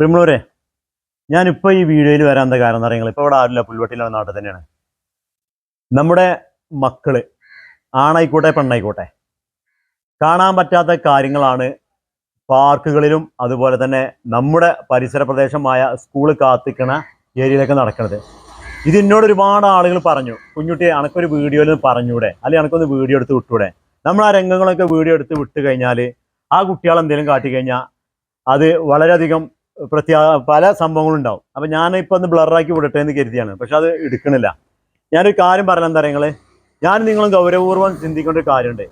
പ്രിമളൂരെ ഞാനിപ്പോൾ ഈ വീഡിയോയിൽ വരാൻ എന്താ കാരണം എന്ന് അറിയാം ഇപ്പോൾ ഇവിടെ ആരില്ല പുൽവട്ടിയിലാണ് നാട്ടിൽ തന്നെയാണ്. നമ്മുടെ മക്കൾ ആണായിക്കോട്ടെ പെണ്ണായിക്കോട്ടെ കാണാൻ പറ്റാത്ത കാര്യങ്ങളാണ് പാർക്കുകളിലും അതുപോലെ തന്നെ നമ്മുടെ പരിസര പ്രദേശമായ സ്കൂൾ കാത്തിക്കണ ഏരിയയിലൊക്കെ നടക്കുന്നത് ഇത് എന്നോട് ഒരുപാട് ആളുകൾ പറഞ്ഞു കുഞ്ഞുട്ടി അനക്കൊരു വീഡിയോയിൽ പറഞ്ഞൂടെ? അല്ലെങ്കിൽ അനക്കൊന്ന് വീഡിയോ എടുത്ത് വിട്ടൂടെ? നമ്മൾ ആ രംഗങ്ങളൊക്കെ വീഡിയോ എടുത്ത് വിട്ട് കഴിഞ്ഞാൽ ആ കുട്ടികൾ എന്തെങ്കിലും കാട്ടി കഴിഞ്ഞാൽ അത് വളരെയധികം പ്രത്യാ പല സംഭവങ്ങളും ഉണ്ടാവും അപ്പം ഞാൻ ഇപ്പം ഒന്ന് ബ്ലറാക്കി വിടട്ടെ എന്ന് കരുതിയാണ്. പക്ഷെ അത് എടുക്കണില്ല. ഞാനൊരു കാര്യം പറഞ്ഞാൽ എന്താ പറയുക ഞാൻ നിങ്ങളും ഗൗരവപൂർവം ചിന്തിക്കേണ്ട ഒരു കാര്യമുണ്ട്.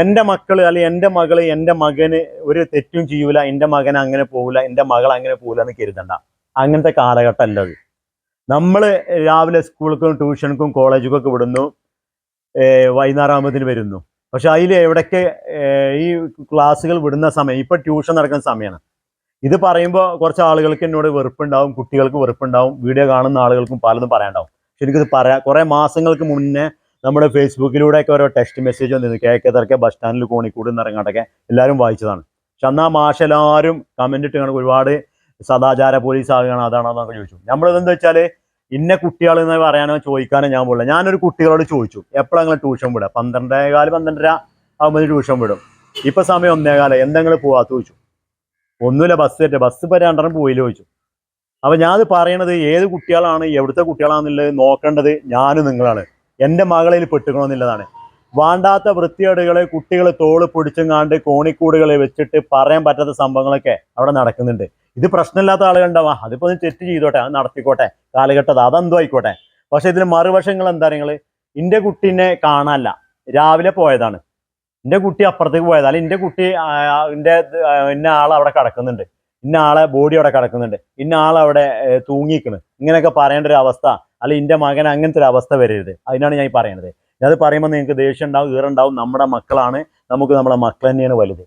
എന്റെ മക്കൾ അല്ലെങ്കിൽ എന്റെ മകൾ എന്റെ മകന് ഒരു തെറ്റും ചെയ്യൂല എന്റെ മകൻ അങ്ങനെ പോകില്ല എന്റെ മകൾ അങ്ങനെ പോകില്ല എന്ന് കരുതണ്ട. അങ്ങനത്തെ കാലഘട്ടം അല്ല അത്. നമ്മൾ രാവിലെ സ്കൂൾക്കും ട്യൂഷനുക്കും കോളേജിനും ഒക്കെ വിടുന്നു വൈകുന്നേരം വരുന്നു. പക്ഷെ അതിൽ എവിടൊക്കെ ഈ ക്ലാസ്സുകൾ വിടുന്ന സമയം ഇപ്പൊ ട്യൂഷൻ നടക്കുന്ന സമയമാണ്. ഇത് പറയുമ്പോൾ കുറച്ച് ആളുകൾക്ക് എന്നോട് വെറുപ്പുണ്ടാവും കുട്ടികൾക്ക് വെറുപ്പുണ്ടാവും വീഡിയോ കാണുന്ന ആളുകൾക്കും പലതും പറയാണ്ടാവും പക്ഷെ എനിക്കിത് പറയാം കുറേ മാസങ്ങൾക്ക് മുന്നേ നമ്മുടെ ഫേസ്ബുക്കിലൂടെയൊക്കെ ഓരോ ടെക്സ്റ്റ് മെസ്സേജ് വന്നിരുന്നു കേക്കത്തിറക്കെ ബസ് സ്റ്റാൻഡിൽ കോണിക്കൂട് നിറങ്ങാട്ടൊക്കെ എല്ലാവരും വായിച്ചതാണ്. പക്ഷെ അന്ന് മാഷ എല്ലാവരും കമന്റ് ഇട്ട് കാണും ഒരുപാട് സദാചാര പോലീസ് ആകുകയാണ് അതാണോ എന്നൊക്കെ ചോദിച്ചു. നമ്മളിതെന്താ വെച്ചാൽ ഇന്ന കുട്ടികൾ എന്ന് പറയാനോ ചോദിക്കാനോ ഞാൻ പോകില്ല ഞാനൊരു കുട്ടികളോട് ചോദിച്ചു എപ്പോഴാണ് ട്യൂഷൻ വിടുക? പന്ത്രണ്ടേകാൽ പന്ത്രണ്ടര ആകുമ്പോൾ ട്യൂഷൻ വിടും. ഇപ്പൊ സമയം ഒന്നേകാലം എന്തെങ്കിലും പോവാ? ചോദിച്ചു. ഒന്നുമില്ല ബസ് തെറ്റ് ബസ് ഇപ്പൊ രണ്ടെണ്ണം പോയില്ല ചോദിച്ചു. അപ്പൊ ഞാനത് പറയണത് ഏത് കുട്ടികളാണ് എവിടുത്തെ കുട്ടികളാണെന്നുള്ളത് നോക്കേണ്ടത് ഞാനും നിങ്ങളാണ്. എന്റെ മകളിൽ പെട്ടുക്കണമെന്നുള്ളതാണ്. വേണ്ടാത്ത വൃത്തികേടുകളെ കുട്ടികൾ തോൾ പിടിച്ചുങ്ങാണ്ട് കോണിക്കൂടുകളെ വെച്ചിട്ട് പറയാൻ പറ്റാത്ത സംഭവങ്ങളൊക്കെ അവിടെ നടക്കുന്നുണ്ട്. ഇത് പ്രശ്നമില്ലാത്ത ആളുകളുണ്ടാവാ അതിപ്പോ തെറ്റ് ചെയ്തോട്ടെ അത് നടത്തിക്കോട്ടെ കാലഘട്ടം അതെന്തോ ആയിക്കോട്ടെ. പക്ഷെ ഇതിന് മറുവശങ്ങൾ എന്താ നിങ്ങൾ എന്റെ കുട്ടീനെ കാണാനല്ല രാവിലെ പോയതാണ്. എന്റെ കുട്ടി അപ്പുറത്തേക്ക് പോയത്. അല്ലെങ്കിൽ എന്റെ കുട്ടി എന്റെ ഇന്ന ആൾ അവിടെ കിടക്കുന്നുണ്ട്. ഇന്ന ആളെ ബോഡി അവിടെ കിടക്കുന്നുണ്ട്. ഇന്ന ആളവിടെ തൂങ്ങിക്കണ് ഇങ്ങനെയൊക്കെ പറയേണ്ട ഒരു അവസ്ഥ. അല്ല എന്റെ മകൻ അങ്ങനത്തെ ഒരു അവസ്ഥ വരരുത്. അതിനാണ് ഞാൻ ഈ പറയുന്നത് ഞാനത് പറയുമ്പോൾ നിങ്ങൾക്ക് ദേഷ്യം ഉണ്ടാവും ഈറുണ്ടാവും നമ്മുടെ മക്കളാണ്. നമുക്ക് നമ്മുടെ മക്കൾ തന്നെയാണ് വലുത്.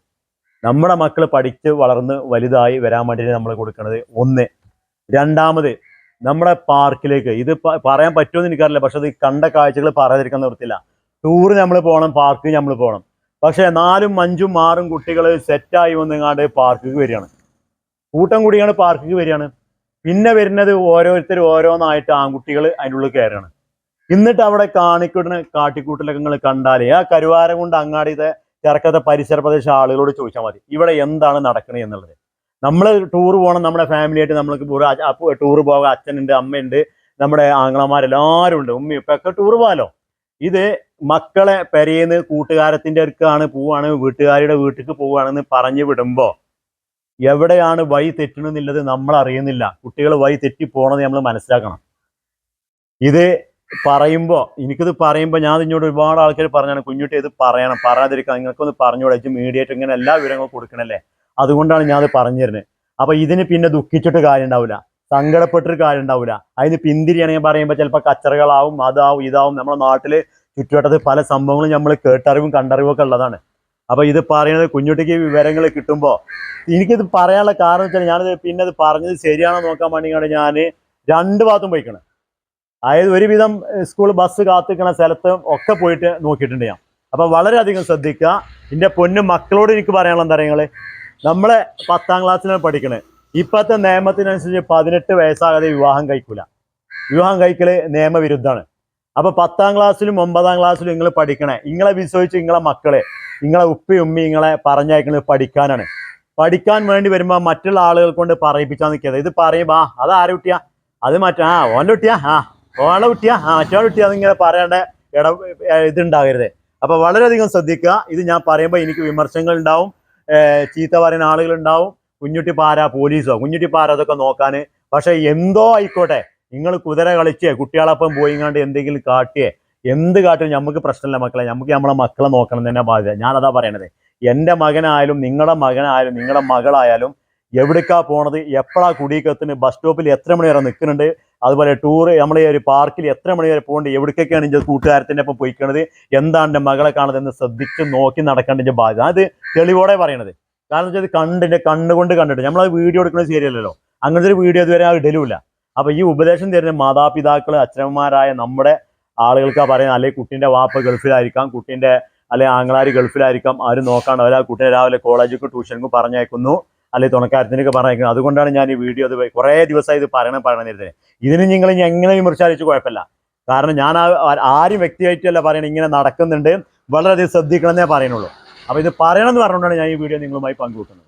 നമ്മുടെ മക്കൾ പഠിച്ച് വളർന്ന് വലുതായി വരാൻ വേണ്ടിയിട്ട് നമ്മൾ കൊടുക്കുന്നത് ഒന്ന്. രണ്ടാമത് നമ്മുടെ പാർക്കിലേക്ക്. ഇത് പറയാൻ പറ്റുമെന്ന് എനിക്കറിയില്ല. പക്ഷെ അത് കണ്ട കാഴ്ചകൾ പറയാതിരിക്കാൻ നിർത്തില്ല ടൂറ് നമ്മൾ പോകണം പാർക്ക് നമ്മൾ പോകണം. പക്ഷെ നാലും അഞ്ചും ആറും കുട്ടികൾ സെറ്റായി വന്നിങ്ങാണ്ട് പാർക്കിക്ക് വരികയാണ്. കൂട്ടം കൂടിയാണ് പാർക്കിൽ വരികയാണ്. പിന്നെ വരുന്നത് ഓരോരുത്തർ ഓരോന്നായിട്ട് ആൺകുട്ടികൾ അതിന്റെ ഉള്ളിൽ കയറുകയാണ്. എന്നിട്ട് അവിടെ കാണിക്കുന്ന കാട്ടിക്കൂട്ടിലൊക്കെ നിങ്ങൾ കണ്ടാലേ ആ കരുവാരം കൊണ്ട് അങ്ങാടിയത്തെ ചെറുക്കത്തെ പരിസര പ്രദേശ ആളുകളോട് ചോദിച്ചാൽ മതി ഇവിടെ എന്താണ് നടക്കണത് എന്നുള്ളത്? നമ്മൾ ടൂർ പോകണം നമ്മുടെ ഫാമിലി ആയിട്ട് നമ്മൾക്ക് ടൂർ പോകാൻ അച്ഛനുണ്ട് അമ്മയുണ്ട് നമ്മുടെ ആങ്ങളമാരെല്ലാവരും ഉണ്ട് ഉമ്മയും ഇപ്പൊക്കെ ടൂർ പോകാലോ ഇത് മക്കളെ പെരേന്ന് കൂട്ടുകാരത്തിന്റെ അടുക്കാണ് പോവാണ് വീട്ടുകാരുടെ വീട്ടിലേക്ക് പോവുകയാണെന്ന് പറഞ്ഞു വിടുമ്പോ എവിടെയാണ് വഴി തെറ്റണമെന്നുള്ളത് നമ്മൾ അറിയുന്നില്ല. കുട്ടികൾ വഴി തെറ്റി പോണത് നമ്മൾ മനസ്സിലാക്കണം. ഇത് പറയുമ്പോ എനിക്കിത് പറയുമ്പോ ഞാൻ ഇങ്ങോട്ട് ഒരുപാട് ആൾക്കാർ പറഞ്ഞാണ് കുഞ്ഞുട്ടി ഇത് പറയണം പറയാതിരിക്കാം നിങ്ങൾക്കൊന്ന് പറഞ്ഞുകൂടെ ഇത് മീഡിയേറ്റ് ഇങ്ങനെ എല്ലാ വിവരങ്ങളും കൊടുക്കണല്ലേ? അതുകൊണ്ടാണ് ഞാൻ അത് പറഞ്ഞു തരുന്നത്. അപ്പൊ ഇതിന് പിന്നെ ദുഃഖിച്ചിട്ട് കാര്യം ഉണ്ടാവില്ല സങ്കടപ്പെട്ടിട്ട് കാര്യം ഉണ്ടാവില്ല അതിന് പിന്തിരിയാണെങ്കിൽ പറയുമ്പോൾ ചിലപ്പോൾ കച്ചറകളാവും അതാവും ഇതാവും. നമ്മുടെ നാട്ടിൽ ചുറ്റുവട്ടത്ത് പല സംഭവങ്ങളും നമ്മൾ കേട്ടറിവും കണ്ടറിവും ഒക്കെ ഉള്ളതാണ്. അപ്പൊ ഇത് പറയുന്നത് കുഞ്ഞുട്ടിക്ക് വിവരങ്ങൾ കിട്ടുമ്പോൾ എനിക്കിത് പറയാനുള്ള കാരണം വെച്ചാൽ ഞാനിത് പിന്നെ അത് പറഞ്ഞത് ശരിയാണോ നോക്കാൻ വേണ്ടിയാണ് ഞാൻ രണ്ട് ഭാഗത്തും പോയിക്കണം. അതായത് ഒരുവിധം സ്കൂൾ ബസ് കാത്തിക്കണ സ്ഥലത്ത് ഒക്കെ പോയിട്ട് നോക്കിയിട്ടുണ്ട് ഞാൻ. അപ്പൊ വളരെയധികം ശ്രദ്ധിക്കുക. എന്റെ പൊന്നു മക്കളോട് എനിക്ക് പറയാനുള്ള എന്താ പറയുക നമ്മളെ പത്താം ക്ലാസ്സിലാണ് പഠിക്കണേ. ഇപ്പോഴത്തെ നിയമത്തിനനുസരിച്ച് പതിനെട്ട് വയസ്സാകാതെ വിവാഹം കഴിക്കൂല. വിവാഹം കഴിക്കൽ നിയമവിരുദ്ധമാണ്. അപ്പൊ പത്താം ക്ലാസ്സിലും ഒമ്പതാം ക്ലാസ്സിലും നിങ്ങൾ പഠിക്കണേ. നിങ്ങളെ വിശ്വസിച്ച് നിങ്ങളെ മക്കളെ നിങ്ങളെ ഉപ്പി ഉമ്മി നിങ്ങളെ പറഞ്ഞയക്കുന്നത് പഠിക്കാനാണ്. പഠിക്കാൻ വേണ്ടി വരുമ്പോൾ മറ്റുള്ള ആളുകൾ കൊണ്ട് പറയിപ്പിച്ചാൽ നിൽക്കരുത് ഇത് പറയുമ്പോൾ ആ അത് ആരെ കുട്ടിയാ? അത് മറ്റേ ആ ഓന്റെ കുട്ടിയാ? ആ ഓളെ കുട്ടിയാ? ആ മറ്റേ കുട്ടിയാ? എന്നിങ്ങനെ പറയേണ്ട ഇട ഇതുണ്ടാകരുത്. അപ്പൊ വളരെയധികം ശ്രദ്ധിക്കുക. ഇത് ഞാൻ പറയുമ്പോൾ എനിക്ക് വിമർശനങ്ങൾ ഉണ്ടാവും. ചീത്ത പറയുന്ന ആളുകൾ ഉണ്ടാവും. കുഞ്ഞുട്ടി പാര പോലീസോ കുഞ്ഞുട്ടി പാര അതൊക്കെ നോക്കാൻ പക്ഷെ എന്തോ ആയിക്കോട്ടെ നിങ്ങൾ കുതിര കളിച്ചേ കുട്ടികളൊപ്പം പോയിങ്ങാണ്ട് എന്തെങ്കിലും കാട്ടിയേ എന്ത് കാട്ടും നമുക്ക് പ്രശ്നമില്ല മക്കളെ. നമുക്ക് നമ്മളെ മക്കളെ നോക്കണം തന്നെ ബാധ്യത. ഞാനതാ പറയണത്. എന്റെ മകനായാലും നിങ്ങളുടെ മകനായാലും നിങ്ങളുടെ മകളായാലും എവിടേക്കാ പോണത്? എപ്പോഴാ കുടിക്കെത്തുന്നത് ബസ് സ്റ്റോപ്പിൽ എത്ര മണി വരെ നിൽക്കുന്നുണ്ട് അതുപോലെ ടൂർ നമ്മളെ ഒരു പാർക്കിൽ എത്ര മണി വരെ പോകേണ്ടത് എവിടേക്കൊക്കെയാണ് ഇഞ്ച കൂട്ടുകാരത്തിന്റെ ഒപ്പം പോയിക്കണത്? എന്താണ് എന്റെ മകളെ കാണുന്നത് എന്ന് ശ്രദ്ധിച്ച് നോക്കി നടക്കേണ്ട ഇഞ്ച ബാധ്യത. അത് തെളിവോടെ പറയണത്. കാരണം വെച്ചാൽ ഇത് കണ്ടിട്ട് കണ്ണുകൊണ്ട് കണ്ടിട്ട്. നമ്മളത് വീഡിയോ എടുക്കുന്നത് ശരിയല്ലല്ലോ. അങ്ങനത്തെ ഒരു വീഡിയോ ഇതുവരെ ആ ഇടലുമില്ല. അപ്പൊ ഈ ഉപദേശം തരുന്ന മാതാപിതാക്കൾ അച്ഛനന്മാരായ നമ്മുടെ ആളുകൾക്കാ പറയുന്നത് അല്ലെങ്കിൽ കുട്ടീന്റെ വാപ്പ ഗൾഫിലായിരിക്കാം കുട്ടീന്റെ അല്ലെങ്കിൽ ആങ്ങളാര് ഗൾഫിലായിരിക്കാം ആരും നോക്കാണ്ട് അവർ ആ രാവിലെ കോളേജിലേക്ക് ട്യൂഷനും പറഞ്ഞയക്കുന്നു അല്ലെങ്കിൽ തുണക്കാരത്തിനൊക്കെ പറഞ്ഞേക്കുന്നു അതുകൊണ്ടാണ് ഞാൻ ഈ വീഡിയോ അത് കുറേ ദിവസമായി ഇത് പറയണം പറയണം നേരത്തെ. ഇതിന് നിങ്ങൾ ഇനി എങ്ങനെ വിമർശിച്ചു കുഴപ്പമില്ല. കാരണം ഞാൻ ആരും വ്യക്തിയായിട്ടല്ല പറയണം ഇങ്ങനെ നടക്കുന്നുണ്ട് വളരെയധികം ശ്രദ്ധിക്കണമെന്നേ പറയുന്നുള്ളൂ. അപ്പോൾ ഇത് പറയണമെന്ന് പറഞ്ഞുകൊണ്ടാണ് ഞാൻ ഈ വീഡിയോ നിങ്ങളുമായി പങ്കുവെക്കുന്നത്.